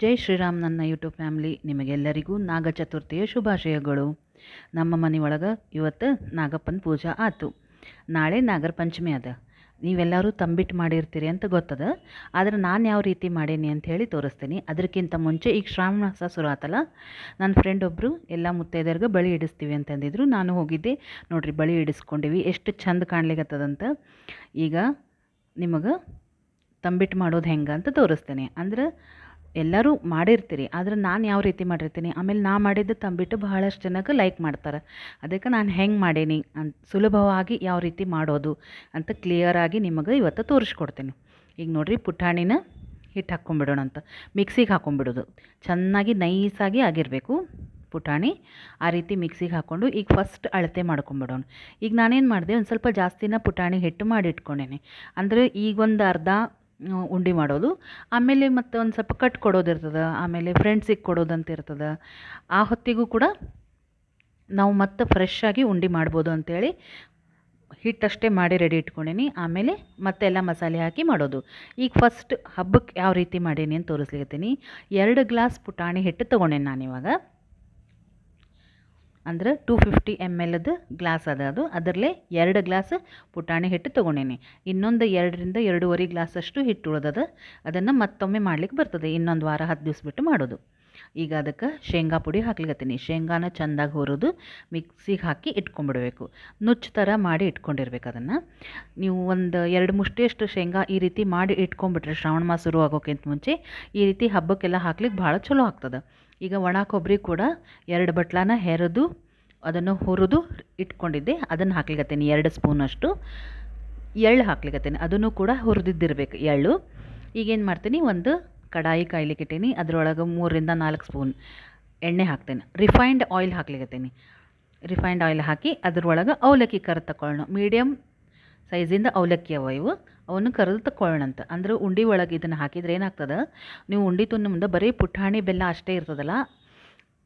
ಜೈ ಶ್ರೀರಾಮ್ ನನ್ನ YouTube family, ನಿಮಗೆಲ್ಲರಿಗೂ ನಾಗ ಚತುರ್ಥಿಯ ಶುಭಾಶಯಗಳು. ನಮ್ಮ ಮನೆಯೊಳಗೆ ಇವತ್ತು ನಾಗಪ್ಪನ ಪೂಜೆ ಆತು. ನಾಳೆ ನಾಗರ ಪಂಚಮಿ ಅದ. ನೀವೆಲ್ಲರೂ ತಂಬಿಟ್ಟು ಮಾಡಿರ್ತೀರಿ ಅಂತ ಗೊತ್ತದ. ಆದರೆ ನಾನು ಯಾವ ರೀತಿ ಮಾಡೇನಿ ಅಂತ ಹೇಳಿ ತೋರಿಸ್ತೀನಿ. ಅದಕ್ಕಿಂತ ಮುಂಚೆ ಈಗ ಶ್ರಾವಣ ಶುರು ಆತಲ್ಲ ನನ್ನ ಫ್ರೆಂಡ್ ಒಬ್ಬರು ಎಲ್ಲ ಮುತ್ತೈದೆಯರ್ಗೆ ಬಳಿ ಇಡಿಸ್ತೀವಿ ಅಂತಂದಿದ್ರು. ನಾನು ಹೋಗಿದ್ದೆ. ನೋಡಿರಿ, ಬಳಿ ಇಡಿಸ್ಕೊಂಡಿವಿ. ಎಷ್ಟು ಚಂದ ಕಾಣ್ಲಿಕ್ಕತ್ತದಂತ ಈಗ ನಿಮಗೆ ತಂಬಿಟ್ಟು ಮಾಡೋದು ಹೆಂಗೆ ಅಂತ ತೋರಿಸ್ತೇನೆ. ಅಂದ್ರೆ ಎಲ್ಲರೂ ಮಾಡಿರ್ತೀರಿ, ಆದರೆ ನಾನು ಯಾವ ರೀತಿ ಮಾಡಿರ್ತೀನಿ? ಆಮೇಲೆ ನಾ ಮಾಡಿದ್ದು ತಂಬಿಟ್ಟು ಬಹಳಷ್ಟು ಜನಕ್ಕೆ ಲೈಕ್ ಮಾಡ್ತಾರೆ. ಅದಕ್ಕೆ ನಾನು ಹೆಂಗೆ ಮಾಡೀನಿ? ಅಂತ ಸುಲಭವಾಗಿ ಯಾವ ರೀತಿ ಮಾಡೋದು ಅಂತ ಕ್ಲಿಯರಾಗಿ ನಿಮಗೆ ಇವತ್ತು ತೋರಿಸ್ಕೊಡ್ತೀನಿ. ಈಗ ನೋಡಿರಿ ಪುಟಾಣಿನ ಹಿಟ್ಟು ಹಾಕ್ಕೊಂಬಿಡೋಣ ಅಂತ. ಮಿಕ್ಸಿಗೆ ಹಾಕ್ಕೊಂಬಿಡೋದು. ಚೆನ್ನಾಗಿ ನೈಸಾಗಿ ಆಗಿರಬೇಕು ಪುಟಾಣಿ. ಆ ರೀತಿ ಮಿಕ್ಸಿಗೆ ಹಾಕ್ಕೊಂಡು ಈಗ ಫಸ್ಟ್ ಅಳತೆ ಮಾಡ್ಕೊಂಬಿಡೋಣ. ಈಗ ನಾನೇನು ಮಾಡಿದೆ, ಒಂದು ಸ್ವಲ್ಪ ಜಾಸ್ತಿನ ಪುಟಾಣಿ ಹಿಟ್ಟು ಮಾಡಿಟ್ಕೊಂಡೇನೆ. ಅಂದರೆ ಈಗ ಒಂದು ಅರ್ಧ ಉಂಡೆ ಮಾಡೋದು. ಆಮೇಲೆ ಮತ್ತು ಒಂದು ಸ್ವಲ್ಪ ಕಟ್ ಕೊಡೋದಿರ್ತದೆ ಆಮೇಲೆ ಫ್ರೆಂಡ್ಸಿಗೆ ಕೊಡೋದಂತ ಇರ್ತದೆ. ಆ ಹೊತ್ತಿಗೂ ಕೂಡ ನಾವು ಮತ್ತೆ ಫ್ರೆಶ್ ಆಗಿ ಉಂಡೆ ಮಾಡ್ಬೋದು ಅಂತೇಳಿ ಹಿಟ್ಟಷ್ಟೇ ಮಾಡಿ ರೆಡಿ ಇಟ್ಕೊಂಡೀನಿ. ಆಮೇಲೆ ಮತ್ತೆಲ್ಲ ಮಸಾಲೆ ಹಾಕಿ ಮಾಡೋದು. ಈಗ ಫಸ್ಟ್ ಹಬ್ಬಕ್ಕೆ ಯಾವ ರೀತಿ ಮಾಡೀನಿ ಅಂತ ತೋರಿಸ್ಲಿಕತ್ತೀನಿ. ಎರಡು ಗ್ಲಾಸ್ ಪುಟಾಣಿ ಹಿಟ್ಟು ತೊಗೊಂಡೇನಿ ನಾನಿವಾಗ. ಅಂದ್ರೆ ಟೂ ಫಿಫ್ಟಿ ಎಂ ಎಲ್ದು ಗ್ಲಾಸ್ ಅದ ಅದು. ಅದರಲ್ಲೇ ಎರಡು ಗ್ಲಾಸ್ ಪುಟಾಣಿ ಹಿಟ್ಟು ತೊಗೊಂಡೇನಿ. ಇನ್ನೊಂದು ಎರಡರಿಂದ ಎರಡೂವರೆ ಗ್ಲಾಸಷ್ಟು ಹಿಟ್ಟು ಉಳ್ದದ. ಅದನ್ನು ಮತ್ತೊಮ್ಮೆ ಮಾಡ್ಲಿಕ್ಕೆ ಬರ್ತದೆ. ಇನ್ನೊಂದು ವಾರ ಹತ್ತು ದಿವ್ಸ ಬಿಟ್ಟು ಮಾಡೋದು. ಈಗ ಅದಕ್ಕೆ ಶೇಂಗಾ ಪುಡಿ ಹಾಕ್ಲಿಕತ್ತೀನಿ. ಶೇಂಗಾನ ಚೆಂದಾಗಿ ಹುರಿದು ಮಿಕ್ಸಿಗೆ ಹಾಕಿ ಇಟ್ಕೊಂಡ್ಬಿಡಬೇಕು. ನುಚ್ಚು ಥರ ಮಾಡಿ ಇಟ್ಕೊಂಡಿರ್ಬೇಕು ಅದನ್ನು. ನೀವು ಒಂದು ಎರಡು ಮುಷ್ಟಿಯಷ್ಟು ಶೇಂಗಾ ಈ ರೀತಿ ಮಾಡಿ ಇಟ್ಕೊಂಡ್ಬಿಟ್ರೆ ಶ್ರಾವಣ ಮಾಸ ಶುರು ಆಗೋಕ್ಕಿಂತ ಮುಂಚೆ ಈ ರೀತಿ ಹಬ್ಬಕ್ಕೆಲ್ಲ ಹಾಕ್ಲಿಕ್ಕೆ ಭಾಳ ಚಲೋ ಆಗ್ತದೆ. ಈಗ ಒಣ ಕೊಬ್ಬರಿ ಕೂಡ ಎರಡು ಬಟ್ಲನ ಹೆರೆದು ಅದನ್ನು ಹುರಿದು ಇಟ್ಕೊಂಡಿದ್ದೆ. ಅದನ್ನು ಹಾಕ್ಲಿಕತ್ತೀನಿ ಎರಡು ಸ್ಪೂನಷ್ಟು ಎಳ್ಳು ಹಾಕ್ಲಿಕತ್ತೀನಿ. ಅದನ್ನು ಕೂಡ ಹುರಿದಿದ್ದಿರಬೇಕು ಎಳ್ಳು. ಈಗೇನು ಮಾಡ್ತೀನಿ, ಒಂದು ಕಡಾಯಿ ಕಾಯ್ಲಿಕ್ಕೆ ಇಟ್ಟೀನಿ. ಅದರೊಳಗೆ ಮೂರರಿಂದ ನಾಲ್ಕು ಸ್ಪೂನ್ ಎಣ್ಣೆ ಹಾಕ್ತೇನೆ. ರಿಫೈನ್ಡ್ ಆಯಿಲ್ ಹಾಕ್ಲಿಕತ್ತೀನಿ. ರಿಫೈನ್ಡ್ ಆಯಿಲ್ ಹಾಕಿ ಅದರೊಳಗೆ ಅವಲಕ್ಕಿ ಕರೆ ತಗೊಳ್ಳೋಣ ಮೀಡಿಯಮ್ ಸೈಜಿಂದ ಅವಲಕ್ಕಿ ಅವ ಇವು. ಅವನ್ನು ಕರೆದು ತಗೊಳ್ಳೋಣಂತ ಅಂದ್ರೆ ಉಂಡೆ ಒಳಗೆ ಇದನ್ನು ಹಾಕಿದ್ರೆ ಏನಾಗ್ತದೆ? ನೀವು ಉಂಡೆ ತುಂಬ ಮುಂದೆ ಬರೀ ಪುಟಾಣಿ ಬೆಲ್ಲ ಅಷ್ಟೇ ಇರ್ತದಲ್ಲ,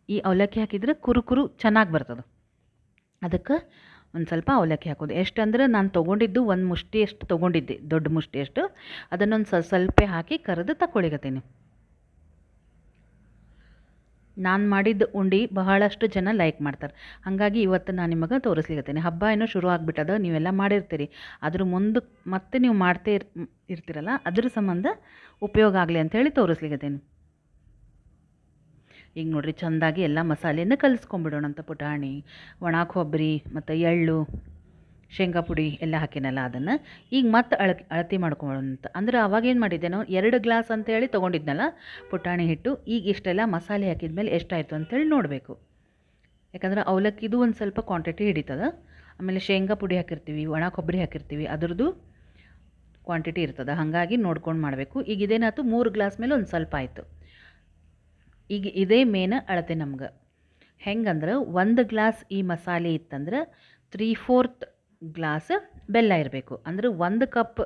ಈ ಅವಲಕ್ಕಿ ಹಾಕಿದ್ರೆ ಕುರು ಕುರು ಚೆನ್ನಾಗಿ ಬರ್ತದೆ. ಅದಕ್ಕೆ ಒಂದು ಸ್ವಲ್ಪ ಅವಲಕ್ಕಿ ಹಾಕೋದು. ಎಷ್ಟು ಅಂದ್ರೆ ನಾನು ತೊಗೊಂಡಿದ್ದು ಒಂದು ಮುಷ್ಟಿಯಷ್ಟು ತೊಗೊಂಡಿದ್ದೆ, ದೊಡ್ಡ ಮುಷ್ಟಿಯಷ್ಟು ಅದನ್ನೊಂದು ಸ್ವಲ್ಪ ಹಾಕಿ ಕರೆದು ತಗೊಳಿಗತ್ತೀನಿ ನಾನು ಮಾಡಿದ್ದ ಉಂಡೆ ಬಹಳಷ್ಟು ಜನ ಲೈಕ್ ಮಾಡ್ತಾರೆ. ಹಾಗಾಗಿ ಇವತ್ತು ನಾನು ನಿಮಗೆ ತೋರಿಸ್ಲಿಕತ್ತೀನಿ. ಹಬ್ಬ ಏನೋ ಶುರು ಆಗಿಬಿಟ್ಟದ, ನೀವೆಲ್ಲ ಮಾಡಿರ್ತೀರಿ. ಅದ್ರ ಮುಂದೆ ಮತ್ತೆ ನೀವು ಮಾಡ್ತೇ ಇರ್, ಇರ್ತೀರಲ್ಲ, ಅದ್ರ ಸಂಬಂಧ ಉಪಯೋಗ ಆಗಲಿ ಅಂಥೇಳಿ ತೋರಿಸ್ಲಿಕತ್ತೀನಿ. ಈಗ ನೋಡಿರಿ, ಚೆಂದಾಗಿ ಎಲ್ಲ ಮಸಾಲೆಯನ್ನು ಕಲಿಸ್ಕೊಂಬಿಡೋಣಂತ ಪುಟಾಣಿ ಒಣ ಕೊಬ್ಬರಿ ಮತ್ತು ಎಳ್ಳು ಶೇಂಗಾ ಪುಡಿ ಎಲ್ಲ ಹಾಕಿನಲ್ಲ ಅದನ್ನು. ಈಗ ಮತ್ತೆ ಅಳ ಅಳತೆ ಮಾಡ್ಕೊಳ್ಳೋಣಂತ ಅಂದ್ರೆ ಅವಾಗೇನು ಮಾಡಿದ್ದೆ ನಾವು? ಎರಡು ಗ್ಲಾಸ್ ಅಂತೇಳಿ ತೊಗೊಂಡಿದ್ನಲ್ಲ ಪುಟಾಣಿ ಹಿಟ್ಟು. ಈಗ ಇಷ್ಟೆಲ್ಲ ಮಸಾಲೆ ಹಾಕಿದ ಮೇಲೆ ಎಷ್ಟಾಯಿತು ಅಂತೇಳಿ ನೋಡಬೇಕು. ಯಾಕಂದ್ರೆ ಅವಲಕ್ಕಿದು ಒಂದು ಸ್ವಲ್ಪ ಕ್ವಾಂಟಿಟಿ ಹಿಡಿತದೆ. ಆಮೇಲೆ ಶೇಂಗಾ ಪುಡಿ ಹಾಕಿರ್ತೀವಿ, ಒಣ ಕೊಬ್ಬರಿ ಹಾಕಿರ್ತೀವಿ, ಅದರದ್ದು ಕ್ವಾಂಟಿಟಿ ಇರ್ತದೆ. ಹಾಗಾಗಿ ನೋಡ್ಕೊಂಡು ಮಾಡಬೇಕು. ಈಗ ಇದೇನಾಯ್ತು? ಮೂರು ಗ್ಲಾಸ್ ಮೇಲೆ ಒಂದು ಸ್ವಲ್ಪ ಆಯಿತು. ಈಗ ಇದೇ ಮೇನ ಅಳತೆ ನಮ್ಗೆ. ಹೆಂಗಂದ್ರೆ ಒಂದು ಗ್ಲಾಸ್ ಈ ಮಸಾಲೆ ಇತ್ತಂದ್ರೆ ತ್ರೀ ಫೋರ್ತ್ ಗ್ಲಾಸ್ ಬೆಲ್ಲ ಇರಬೇಕು. ಅಂದ್ರೆ ಒಂದು ಕಪ್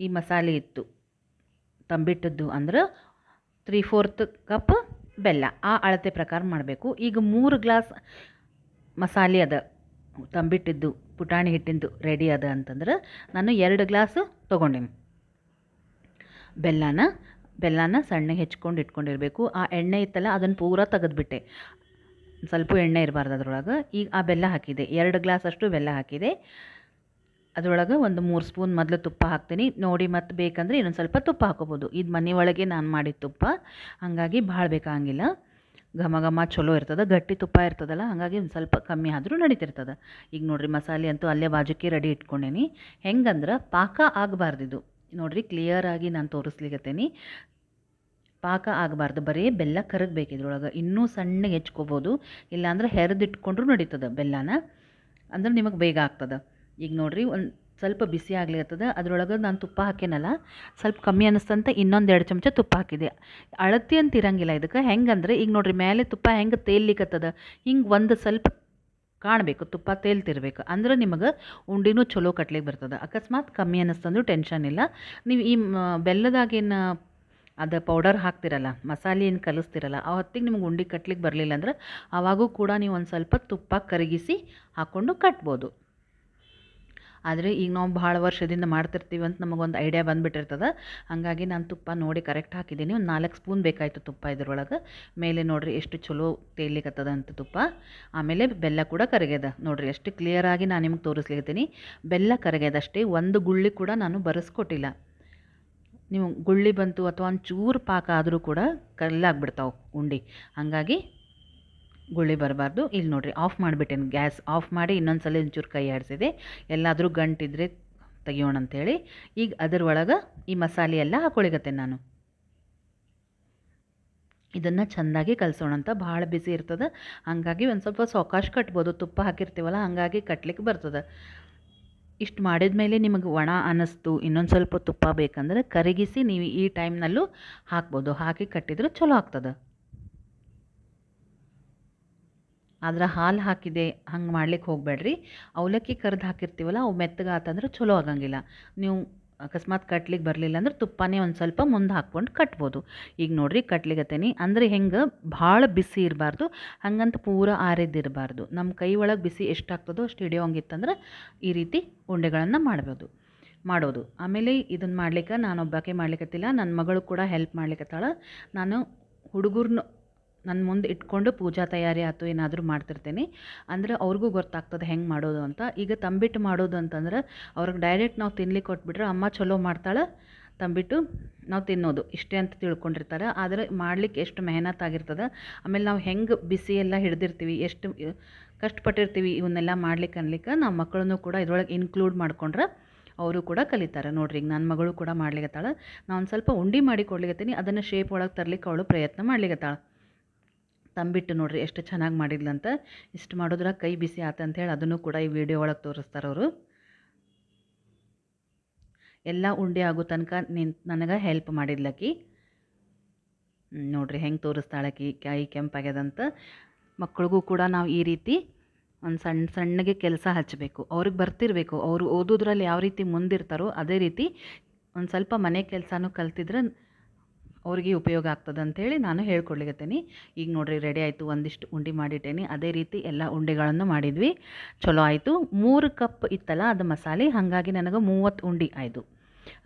ಈ ಮಸಾಲೆ ಇತ್ತು. ತಂಬಿಟ್ಟದ್ದು ಅಂದ್ರೆ ತ್ರೀ ಫೋರ್ತ್ ಕಪ್ ಬೆಲ್ಲ. ಆ ಅಳತೆ ಪ್ರಕಾರ ಮಾಡಬೇಕು. ಈಗ ಮೂರು ಗ್ಲಾಸ್ ಮಸಾಲೆ ಅದ. ತಂಬಿಟ್ಟಿದ್ದು, ಪುಟಾಣಿ ಹಿಟ್ಟಿಂದು ರೆಡಿ ಅದ ಅಂತಂದ್ರೆ ನಾನು ಎರಡು ಗ್ಲಾಸ್ ತೊಗೊಂಡೀನಿ. ಬೆಲ್ಲನ ಬೆಲ್ಲನ ಸಣ್ಣಗೆ ಹೆಚ್ಕೊಂಡು ಇಟ್ಕೊಂಡಿರಬೇಕು. ಆ ಎಣ್ಣೆ ಇತ್ತಲ್ಲ, ಅದನ್ನು ಪೂರ ತೆಗೆದ್ಬಿಟ್ಟೆ. ಸ್ವಲ್ಪ ಎಣ್ಣೆ ಇರಬಾರ್ದು ಅದರೊಳಗೆ. ಈಗ ಆ ಬೆಲ್ಲ ಹಾಕಿದೆ. ಎರಡು ಗ್ಲಾಸ್ ಅಷ್ಟು ಬೆಲ್ಲ ಹಾಕಿದೆ. ಅದರೊಳಗೆ ಒಂದು ಮೂರು ಸ್ಪೂನ್ ಮೊದಲು ತುಪ್ಪ ಹಾಕ್ತೀನಿ. ನೋಡಿ ಮತ್ತು ಬೇಕಂದರೆ ಇನ್ನೊಂದು ಸ್ವಲ್ಪ ತುಪ್ಪ ಹಾಕೋಬೋದು ಇದು ಮನೆ ಒಳಗೆ ನಾನು ಮಾಡಿದ ತುಪ್ಪ. ಹಾಗಾಗಿ ಭಾಳ ಬೇಕಾಗಿಲ್ಲ. ಘಮ ಘಮ ಚಲೋ ಇರ್ತದೆ. ಗಟ್ಟಿ ತುಪ್ಪ ಇರ್ತದಲ್ಲ, ಹಾಗಾಗಿ ಒಂದು ಸ್ವಲ್ಪ ಕಮ್ಮಿ ಆದರೂ ನಡೀತಿರ್ತದೆ. ಈಗ ನೋಡಿರಿ ಮಸಾಲೆ ಅಂತೂ ಅಲ್ಲೇ ಬಾಜುಕ್ಕೆ ರೆಡಿ ಇಟ್ಕೊಂಡೇನಿ. ಹೆಂಗಂದ್ರೆ ಪಾಕ ಆಗಬಾರ್ದಿದು ನೋಡಿರಿ ಕ್ಲಿಯರಾಗಿ ನಾನು ತೋರಿಸ್ಲಿಕತ್ತೇನಿ. ಪಾಕ ಆಗಬಾರ್ದು. ಬರೀ ಬೆಲ್ಲ ಕರಗಬೇಕು ಇದ್ರೊಳಗೆ. ಇನ್ನೂ ಸಣ್ಣಗೆ ಹೆಚ್ಕೋಬೋದು. ಇಲ್ಲಾಂದ್ರೆ ಹೆರಿದಿಟ್ಕೊಂಡ್ರೂ ನಡೀತದೆ ಬೆಲ್ಲನ. ಅಂದ್ರೆ ನಿಮಗೆ ಬೇಗ ಆಗ್ತದೆ. ಈಗ ನೋಡಿರಿ, ಒಂದು ಸ್ವಲ್ಪ ಬಿಸಿ ಆಗ್ಲಿರ್ತದೆ ಅದ್ರೊಳಗೆ ನಾನು ತುಪ್ಪ ಹಾಕೇನಲ್ಲ, ಸ್ವಲ್ಪ ಕಮ್ಮಿ ಅನ್ನಿಸ್ತಂತ ಇನ್ನೊಂದು ಎರಡು ಚಮಚ ತುಪ್ಪ ಹಾಕಿದೆ. ಅಳತಿ ಅಂತ ಇರಂಗಿಲ್ಲ ಇದಕ್ಕೆ, ಹೆಂಗಂದ್ರೆ ಈಗ ನೋಡ್ರಿ ಮೇಲೆ ತುಪ್ಪ ಹೆಂಗೆ ತೇಲಿಕ್ಕತ್ತದ ಹಿಂಗೆ ಒಂದು ಸ್ವಲ್ಪ ಕಾಣಬೇಕು, ತುಪ್ಪ ತೇಲ್ತಿರ್ಬೇಕು, ಅಂದ್ರೆ ನಿಮಗೆ ಉಂಡಿನೂ ಚಲೋ ಕಟ್ಲಿಕ್ಕೆ ಬರ್ತದೆ. ಅಕಸ್ಮಾತ್ ಕಮ್ಮಿ ಅನ್ನಿಸ್ತಂದ್ರೂ ಟೆನ್ಷನ್ ಇಲ್ಲ. ನೀವು ಈ ಬೆಲ್ಲದಾಗೇನು ಅದು ಪೌಡರ್ ಹಾಕ್ತಿರಲ್ಲ, ಮಸಾಲೆ ಏನು ಕಲಿಸ್ತಿರಲ್ಲ, ಆ ಹೊತ್ತಿಗೆ ನಿಮ್ಗೆ ಉಂಡೆ ಕಟ್ಲಿಕ್ಕೆ ಬರಲಿಲ್ಲ ಅಂದ್ರೆ ಆವಾಗೂ ಕೂಡ ನೀವು ಒಂದು ಸ್ವಲ್ಪ ತುಪ್ಪ ಕರಗಿಸಿ ಹಾಕ್ಕೊಂಡು ಕಟ್ಬೋದು. ಆದರೆ ಈಗ ನಾವು ಭಾಳ ವರ್ಷದಿಂದ ಮಾಡ್ತಿರ್ತೀವಿ ಅಂತ ನಮಗೊಂದು ಐಡಿಯಾ ಬಂದುಬಿಟ್ಟಿರ್ತದೆ. ಹಾಗಾಗಿ ನಾನು ತುಪ್ಪ ನೋಡಿ ಕರೆಕ್ಟ್ ಹಾಕಿದ್ದೀನಿ. ಒಂದು ನಾಲ್ಕು ಸ್ಪೂನ್ ಬೇಕಾಯಿತು ತುಪ್ಪ ಇದ್ರೊಳಗೆ. ಮೇಲೆ ನೋಡಿರಿ ಎಷ್ಟು ಚಲೋ ತೇಲಿಕತ್ತದ ಅಂತ ತುಪ್ಪ. ಆಮೇಲೆ ಬೆಲ್ಲ ಕೂಡ ಕರಗ್ಯದ. ನೋಡಿರಿ ಎಷ್ಟು ಕ್ಲಿಯರಾಗಿ ನಾನು ನಿಮ್ಗೆ ತೋರಿಸ್ಲಿಕತ್ತೀನಿ. ಬೆಲ್ಲ ಕರಗ್ಯದಷ್ಟೇ, ಒಂದು ಗುಳ್ಳಿ ಕೂಡ ನಾನು ಬರೆಸ್ಕೊಟ್ಟಿಲ್ಲ. ನೀವು ಗುಳ್ಳಿ ಬಂತು ಅಥವಾ ಒಂಚೂರು ಚೂರು ಪಾಕ ಆದರೂ ಕೂಡ ಕಲ್ಲಾಗ್ಬಿಡ್ತಾವೆ ಉಂಡೆ. ಹಾಗಾಗಿ ಗುಳ್ಳಿ ಬರಬಾರ್ದು. ಇಲ್ಲಿ ನೋಡಿರಿ ಆಫ್ ಮಾಡಿಬಿಟ್ಟೇನೆ ಗ್ಯಾಸ್ ಆಫ್ ಮಾಡಿ ಇನ್ನೊಂದು ಸಲ ಒಂಚೂರು ಕೈ ಆಡಿಸಿದೆ. ಎಲ್ಲಾದರೂ ಗಂಟಿದ್ರೆ ತೆಗಿಯೋಣ ಅಂಥೇಳಿ ಈಗ ಅದರೊಳಗೆ ಈ ಮಸಾಲೆ ಎಲ್ಲ ಹಾಕೊಳಿಗತ್ತೆ ನಾನು. ಇದನ್ನು ಚೆಂದಾಗಿ ಕಲಿಸೋಣ ಅಂತ ಭಾಳ ಬಿಸಿ ಇರ್ತದೆ. ಹಾಗಾಗಿ ಒಂದು ಸ್ವಲ್ಪ ಸಾವಕಾಶ ಕಟ್ಬೋದು. ತುಪ್ಪ ಹಾಕಿರ್ತೀವಲ್ಲ, ಹಾಗಾಗಿ ಕಟ್ಲಿಕ್ಕೆ ಬರ್ತದೆ. ಇಷ್ಟು ಮಾಡಿದ ಮೇಲೆ ನಿಮಗೆ ಒಣ ಅನ್ನಿಸ್ತು ಇನ್ನೊಂದು ಸ್ವಲ್ಪ ತುಪ್ಪ ಬೇಕಂದ್ರೆ ಕರಗಿಸಿ ನೀವು ಈ ಟೈಮ್ನಲ್ಲೂ ಹಾಕ್ಬೋದು. ಹಾಕಿ ಕಟ್ಟಿದ್ರೆ ಚಲೋ ಆಗ್ತದೆ. ಆದ್ರೆ ಹಾಲು ಹಾಕಿದೆ, ಹಂಗೆ ಮಾಡ್ಲಿಕ್ಕೆ ಹೋಗಬೇಡ್ರಿ. ಅವಲಕ್ಕಿ ಕರ್ದು ಹಾಕಿರ್ತೀವಲ್ಲ, ಅವು ಮೆತ್ತಗೆ ಆತಂದ್ರೆ ಚಲೋ ಆಗಂಗಿಲ್ಲ. ನೀವು ಅಕಸ್ಮಾತ್ ಕಟ್ಲಿಕ್ಕೆ ಬರಲಿಲ್ಲ ಅಂದ್ರೆ ತುಪ್ಪನೇ ಒಂದು ಸ್ವಲ್ಪ ಮುಂದೆ ಹಾಕ್ಕೊಂಡು ಕಟ್ಬೋದು. ಈಗ ನೋಡಿರಿ ಕಟ್ಲಿಗತ್ತೇನಿ, ಅಂದರೆ ಹೆಂಗೆ ಭಾಳ ಬಿಸಿ ಇರಬಾರ್ದು, ಹಂಗಂತ ಪೂರ ಆರಿದ್ದಿರಬಾರ್ದು ನಮ್ಮ ಕೈ ಒಳಗೆ ಬಿಸಿ ಎಷ್ಟು ಆಗ್ತದೋ ಅಷ್ಟು ಹಿಡಿಯೋಂಗಿತ್ತಂದ್ರೆ ಈ ರೀತಿ ಉಂಡೆಗಳನ್ನು ಮಾಡ್ಬೋದು, ಮಾಡೋದು. ಆಮೇಲೆ ಇದನ್ನು ಮಾಡ್ಲಿಕ್ಕೆ ನಾನು ಒಬ್ಬಾಕೆ ಮಾಡ್ಲಿಕ್ಕತ್ತಿಲ್ಲ ನನ್ನ ಮಗಳು ಕೂಡ ಹೆಲ್ಪ್ ಮಾಡ್ಲಿಕ್ಕತ್ತಾಳ ನಾನು ಹುಡುಗರ್ನು ನನ್ನ ಮುಂದೆ ಇಟ್ಕೊಂಡು ಪೂಜಾ ತಯಾರಿ ಆಯ್ತು, ಏನಾದರೂ ಮಾಡ್ತಿರ್ತೀನಿ. ಅಂದರೆ ಅವ್ರಿಗೂ ಗೊತ್ತಾಗ್ತದೆ ಹೆಂಗೆ ಮಾಡೋದು ಅಂತ. ಈಗ ತಂಬಿಟ್ಟು ಮಾಡೋದು ಅಂತಂದ್ರೆ ಅವ್ರಿಗೆ ಡೈರೆಕ್ಟ್ ನಾವು ತಿನ್ಲಿಕ್ಕೆ ಕೊಟ್ಬಿಟ್ರೆ ಅಮ್ಮ ಚಲೋ ಮಾಡ್ತಾಳೆ, ತಂಬಿಟ್ಟು ನಾವು ತಿನ್ನೋದು. ಇಷ್ಟೇ ಅಂತ ತಿಳ್ಕೊಂಡಿರ್ತಾರೆ. ಆದರೆ ಮಾಡ್ಲಿಕ್ಕೆ ಎಷ್ಟು ಮೆಹನತ್ ಆಗಿರ್ತದೆ. ಆಮೇಲೆ ನಾವು ಹೆಂಗೆ ಬಿಸಿ ಎಲ್ಲ ಹಿಡ್ದಿರ್ತೀವಿ, ಎಷ್ಟು ಕಷ್ಟಪಟ್ಟಿರ್ತೀವಿ ಇವನ್ನೆಲ್ಲ ಮಾಡ್ಲಿಕ್ಕೆ ಅನ್ಲಿಕ್ಕೆ ನಮ್ಮ ಮಕ್ಕಳನ್ನು ಕೂಡ ಇದ್ರೊಳಗೆ ಇನ್ಕ್ಲೂಡ್ ಮಾಡ್ಕೊಂಡ್ರೆ ಅವರು ಕೂಡ ಕಲಿತಾರೆ. ನೋಡ್ರಿ, ಈಗ ನನ್ನ ಮಗಳು ಕೂಡ ಮಾಡ್ಲಿಕತ್ತಾಳ. ನಾನು ಸ್ವಲ್ಪ ಉಂಡೆ ಮಾಡಿ ಕೊಡ್ಲಿಕತ್ತೀನಿ. ಅದನ್ನು ಶೇಪ್ ಒಳಗೆ ತರ್ಲಿಕ್ಕೆ ಅವಳು ಪ್ರಯತ್ನ ಮಾಡ್ಲಿಕತ್ತಾಳ. ತಂಬಿಟ್ಟು ನೋಡ್ರಿ ಎಷ್ಟು ಚೆನ್ನಾಗಿ ಮಾಡಿದ್ಲಂತ ಇಷ್ಟು ಮಾಡಿದ್ರೆ ಕೈ ಬಿಸಿ ಆತ ಹೇಳಿ ಅದನ್ನು ಕೂಡ ಈ ವಿಡಿಯೋ ಒಳಗೆ ತೋರಿಸ್ತಾರೆ ಅವರು. ಎಲ್ಲ ಉಂಡೆ ಆಗೋ ತನಕ ನಿನ್ ನನಗೆ ಹೆಲ್ಪ್ ಮಾಡಿದ್ಲಕ್ಕಿ. ನೋಡ್ರಿ ಹೆಂಗೆ ತೋರಿಸ್ತಾಳಕಿ ಕೈ ಕೆಂಪಾಗ್ಯದಂತ. ಮಕ್ಳಿಗೂ ಕೂಡ ನಾವು ಈ ರೀತಿ ಒಂದು ಸಣ್ಣ ಸಣ್ಣಗೆ ಕೆಲಸ ಹಚ್ಚಬೇಕು ಅವ್ರಿಗೆ ಬರ್ತಿರಬೇಕು. ಅವರು ಓದೋದ್ರಲ್ಲಿ ಯಾವ ರೀತಿ ಮುಂದಿರ್ತಾರೋ ಅದೇ ರೀತಿ ಒಂದು ಸ್ವಲ್ಪ ಮನೆ ಕೆಲಸನೂ ಕಲ್ತಿದ್ರೆ ಅವ್ರಿಗೆ ಉಪಯೋಗ ಆಗ್ತದೆ ಅಂಥೇಳಿ ನಾನು ಹೇಳ್ಕೊಡ್ಲಿಕತ್ತೀನಿ ಈಗ ನೋಡಿರಿ ರೆಡಿ ಆಯಿತು, ಒಂದಿಷ್ಟು ಉಂಡೆ ಮಾಡಿಟ್ಟೇನಿ. ಅದೇ ರೀತಿ ಎಲ್ಲ ಉಂಡೆಗಳನ್ನು ಮಾಡಿದ್ವಿ. ಚಲೋ ಆಯಿತು. ಮೂರು ಕಪ್ ಇತ್ತಲ್ಲ, ಅದು ಮಸಾಲೆ. ಹಾಗಾಗಿ ನನಗೆ ಮೂವತ್ತು ಉಂಡೆ ಆಯಿತು.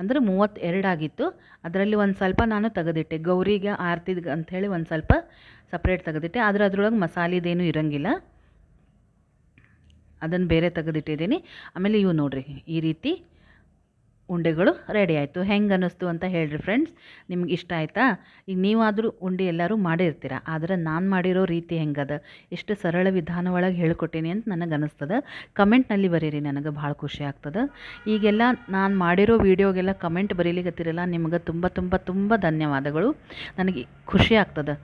ಅಂದರೆ ಮೂವತ್ತೆರಡು ಆಗಿತ್ತು. ಅದರಲ್ಲಿ ಒಂದು ಸ್ವಲ್ಪ ನಾನು ತೆಗೆದಿಟ್ಟೆ. ಗೌರಿಗೆ ಆರ್ತಿದ್ ಅಂಥೇಳಿ ಒಂದು ಸ್ವಲ್ಪ ಸಪ್ರೇಟ್ ತೆಗೆದಿಟ್ಟೆ. ಆದರೆ ಅದರೊಳಗೆ ಮಸಾಲೆದೇನು ಇರೋಂಗಿಲ್ಲ. ಅದನ್ನು ಬೇರೆ ತೆಗೆದಿಟ್ಟಿದ್ದೀನಿ. ಆಮೇಲೆ ಇವು ನೋಡಿರಿ ಈ ರೀತಿ ಉಂಡೆಗಳು ರೆಡಿ ಆಯಿತು. ಹೆಂಗೆ ಅನ್ನಿಸ್ತು ಅಂತ ಹೇಳಿರಿ ಫ್ರೆಂಡ್ಸ್ ನಿಮ್ಗೆ ಇಷ್ಟ ಆಯಿತಾ? ಈಗ ನೀವಾದರೂ ಉಂಡೆ ಎಲ್ಲರೂ ಮಾಡಿರ್ತೀರ? ಆದರೆ ನಾನು ಮಾಡಿರೋ ರೀತಿ ಹೆಂಗದ? ಎಷ್ಟು ಸರಳ ವಿಧಾನ ಒಳಗೆ ಹೇಳ್ಕೊಟ್ಟೀನಿ ಅಂತ ನನಗೆ ಅನ್ನಿಸ್ತದೆ. ಕಮೆಂಟ್ನಲ್ಲಿ ಬರೀರಿ, ನನಗೆ ಭಾಳ ಖುಷಿ ಆಗ್ತದೆ. ಈಗೆಲ್ಲ ನಾನು ಮಾಡಿರೋ ವೀಡಿಯೋಗೆಲ್ಲ ಕಮೆಂಟ್ ಬರೀಲಿಕ್ಕತ್ತಿರಲ್ಲ ನಿಮ್ಗೆ ತುಂಬ ತುಂಬ ತುಂಬ ಧನ್ಯವಾದಗಳು. ನನಗೆ ಖುಷಿ ಆಗ್ತದೆ.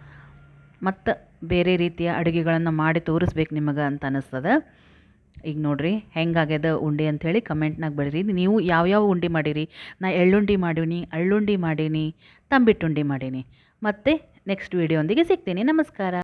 ಮತ್ತು ಬೇರೆ ರೀತಿಯ ಅಡುಗೆಗಳನ್ನು ಮಾಡಿ ತೋರಿಸ್ಬೇಕು ನಿಮಗೆ ಅಂತ ಅನ್ನಿಸ್ತದೆ. ಈಗ ನೋಡಿರಿ ಹೆಂಗಾಗ್ಯದ ಉಂಡೆ ಅಂಥೇಳಿ ಕಮೆಂಟ್ನಾಗ ಬರೀರಿ. ನೀವು ಯಾವ್ಯಾವ ಉಂಡೆ ಮಾಡಿರಿ? ನಾ ಎಳ್ಳುಂಡಿ ಮಾಡೀನಿ ಅಳ್ಳುಂಡಿ ಮಾಡೀನಿ, ತಂಬಿಟ್ಟುಂಡೆ ಮಾಡೀನಿ. ಮತ್ತು ನೆಕ್ಸ್ಟ್ ವೀಡಿಯೋ ಸಿಗ್ತೀನಿ. ನಮಸ್ಕಾರ.